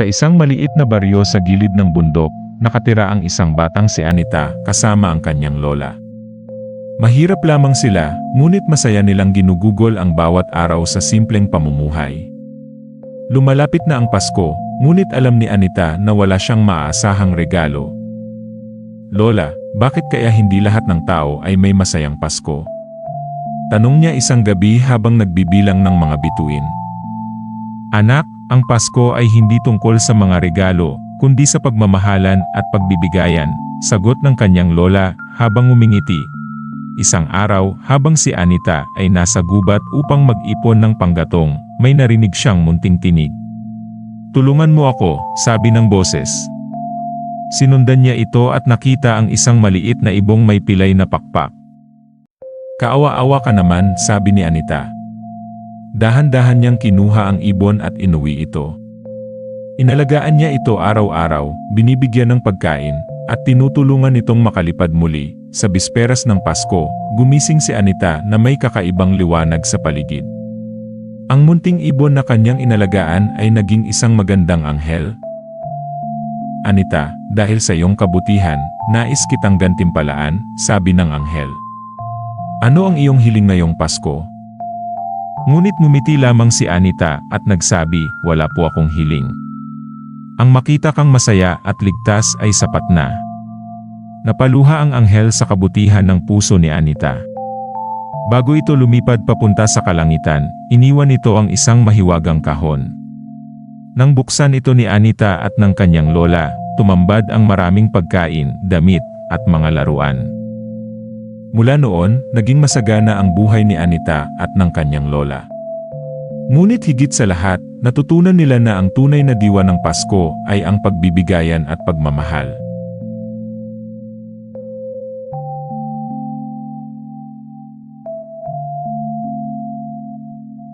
Sa isang maliit na baryo sa gilid ng bundok, nakatira ang isang batang si Anita kasama ang kanyang lola. Mahirap lamang sila, ngunit masaya nilang ginugugol ang bawat araw sa simpleng pamumuhay. Lumalapit na ang Pasko, ngunit alam ni Anita na wala siyang maaasahang regalo. Lola, bakit kaya hindi lahat ng tao ay may masayang Pasko? Tanong niya isang gabi habang nagbibilang ng mga bituin. Anak, ang Pasko ay hindi tungkol sa mga regalo, kundi sa pagmamahalan at pagbibigayan, sagot ng kanyang lola habang umingiti. Isang araw, habang si Anita ay nasa gubat upang mag-ipon ng panggatong, may narinig siyang munting tinig. Tulungan mo ako, sabi ng boses. Sinundan niya ito at nakita ang isang maliit na ibong may pilay na pakpak. Kaawa-awa ka naman, sabi ni Anita. Dahan-dahan niyang kinuha ang ibon at inuwi ito. Inalagaan niya ito araw-araw, binibigyan ng pagkain, at tinutulungan itong makalipad muli. Sa bisperas ng Pasko, gumising si Anita na may kakaibang liwanag sa paligid. Ang munting ibon na kanyang inalagaan ay naging isang magandang anghel. Anita, dahil sa iyong kabutihan, nais kitang gantimpalaan, sabi ng anghel. Ano ang iyong hiling ngayong Pasko? Ngunit ngumiti lamang si Anita at nagsabi, wala po akong hiling. Ang makita kang masaya at ligtas ay sapat na. Napaluha ang anghel sa kabutihan ng puso ni Anita. Bago ito lumipad papunta sa kalangitan, iniwan ito ang isang mahiwagang kahon. Nang buksan ito ni Anita at ng kanyang lola, tumambad ang maraming pagkain, damit, at mga laruan. Mula noon, naging masagana ang buhay ni Anita at ng kanyang lola. Ngunit higit sa lahat, natutunan nila na ang tunay na diwa ng Pasko ay ang pagbibigayan at pagmamahal.